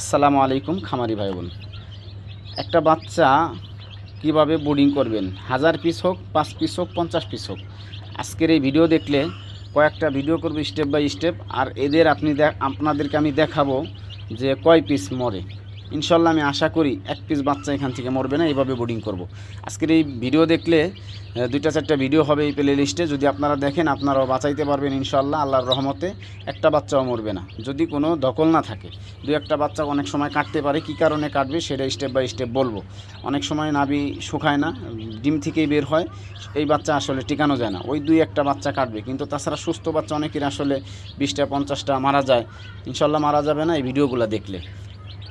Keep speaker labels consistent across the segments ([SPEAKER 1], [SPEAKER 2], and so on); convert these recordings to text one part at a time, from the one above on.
[SPEAKER 1] আসসালামু আলাইকুম খামারি ভাই বোন একটা বাচ্চা কীভাবে বোর্ডিং করবেন? হাজার পিস হোক, পাঁচ পিস হোক, পঞ্চাশ পিস হোক। আজকের এই ভিডিও দেখলে কয়েকটা ভিডিও করব স্টেপ বাই স্টেপ আর এদের আপনি আপনাদেরকে আমি দেখাবো যে কয় পিস মরে। ইনশাল্লাহ আমি আশা করি এক পিস বাচ্চা এখান থেকে মরবে না, এইভাবে বোর্ডিং করব। আজকের এই ভিডিও দেখলে দুইটা চারটা ভিডিও হবে এই প্লে লিস্টে যদি আপনারা দেখেন, আপনারাও বাঁচাইতে পারবেন ইনশাল্লাহ, আল্লাহর রহমতে একটা বাচ্চাও মরবে না। যদি কোনো দখল না থাকে, দু একটা বাচ্চা অনেক সময় কাটতে পারে, কি কারণে কাটবে সেটা স্টেপ বাই স্টেপ বলব। অনেক সময় নাভি শুকায় না, ডিম থেকেই বের হয়, এই বাচ্চা আসলে টিকানো যায় না। ওই দুই একটা বাচ্চা কাটবে। কিন্তু তাছাড়া সুস্থ বাচ্চা, অনেকের আসলে বিশটা, পঞ্চাশটা মারা যায়। ইনশাল্লাহ মারা যাবে না এই ভিডিওগুলো দেখলে।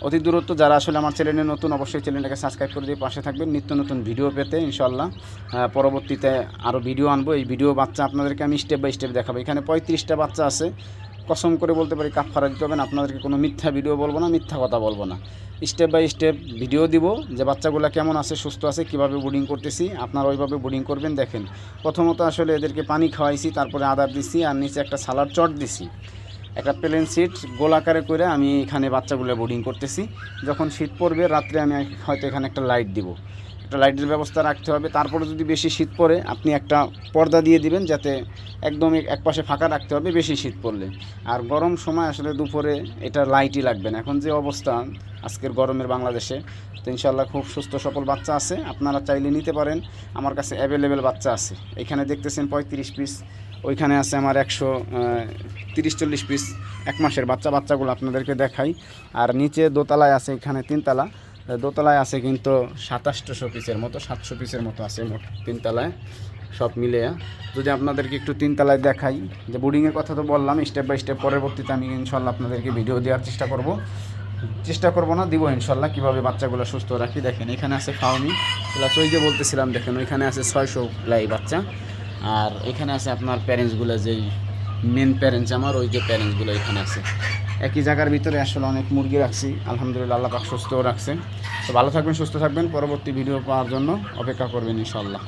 [SPEAKER 1] অতি দূরত্ব যারা আসলে আমার চ্যানেলে নতুন, অবশ্যই চ্যানেলটাকে সাবস্ক্রাইব করে দিয়ে পাশে থাকবেন। নিত্য নতুন ভিডিও পেতে ইনশাল্লাহ পরবর্তীতে আরও ভিডিও আনব। এই ভিডিও বাচ্চা আপনাদেরকে আমি স্টেপ বাই স্টেপ দেখাবো। এখানে পঁয়ত্রিশটা বাচ্চা আছে। কসম করে বলতে পারি কাফারা দিতে হবে না। আপনাদেরকে কোনো মিথ্যা ভিডিও বলব না, মিথ্যা কথা বলব না। স্টেপ বাই স্টেপ ভিডিও দিব যে বাচ্চাগুলো কেমন আছে, সুস্থ আছে, কীভাবে বোর্ডিং করতেছি। আপনারা ওইভাবে বোর্ডিং করবেন, দেখেন। প্রথমত আসলে এদেরকে পানি খাওয়াইছি, তারপরে আদার দিছি, আর নিচে একটা সালাড চট দিছি। একটা প্লেন সিট গোল আকারে করে আমি এখানে বাচ্চাগুলো বোর্ডিং করতেছি। যখন শীত পড়বে, রাত্রে আমি হয়তো এখানে একটা লাইট দিব। একটা লাইটের ব্যবস্থা রাখতে হবে। তারপরে যদি বেশি শীত পড়ে, আপনি একটা পর্দা দিয়ে দিবেন যাতে একদম এক পাশে ফাঁকা রাখতে হবে বেশি শীত পড়লে। আর গরম সময় আসলে দুপুরে এটা লাইটই লাগবে না। এখন যে অবস্থা আজকের গরমের বাংলাদেশে, তো ইনশাল্লাহ খুব সুস্থ সফল বাচ্চা আছে। আপনারা চাইলে নিতে পারেন। আমার কাছে অ্যাভেলেবেল বাচ্চা আছে। এখানে দেখতেছেন পঁয়ত্রিশ পিস ওইখানে আছে আমার একশো তিরিশ, চল্লিশ পিস এক মাসের বাচ্চা, বাচ্চাগুলো আপনাদেরকে দেখাই। আর নিচে দোতলায় আছে, এখানে তিনতলা। দোতলায় আছে কিন্তু সাতাশশো পিসের মতো, সাতশো পিসের মতো আছে মোট তিনতলায় সব মিলে যদি আপনাদেরকে একটু তিনতলায় দেখাই, যে বোর্ডিংয়ের কথা তো বললাম স্টেপ বাই স্টেপ পরবর্তীতে আমি ইনশাল্লাহ আপনাদেরকে ভিডিও দেওয়ার চেষ্টা করব। চেষ্টা করব না, দিব ইনশাল্লাহ, কীভাবে বাচ্চাগুলো সুস্থ রাখি। দেখেন, এখানে আছে ফাউমি। প্লাস ওই যে বলতেছিলাম, দেখেন, ওইখানে আছে ছয়শো লাই বাচ্চা। আর এখানে আছে আপনার প্যারেন্টসগুলো যেই মেন প্যারেন্টস আমার, ওই যে প্যারেন্টসগুলো এখানে আছে। একই জায়গার ভিতরে আসলে অনেক মুরগি রাখছি, আলহামদুলিল্লাহ আল্লাহ পাক সুস্থও রাখছে। তো ভালো থাকবেন, সুস্থ থাকবেন, পরবর্তী ভিডিও পাওয়ার জন্য অপেক্ষা করবেন ইনশাল্লাহ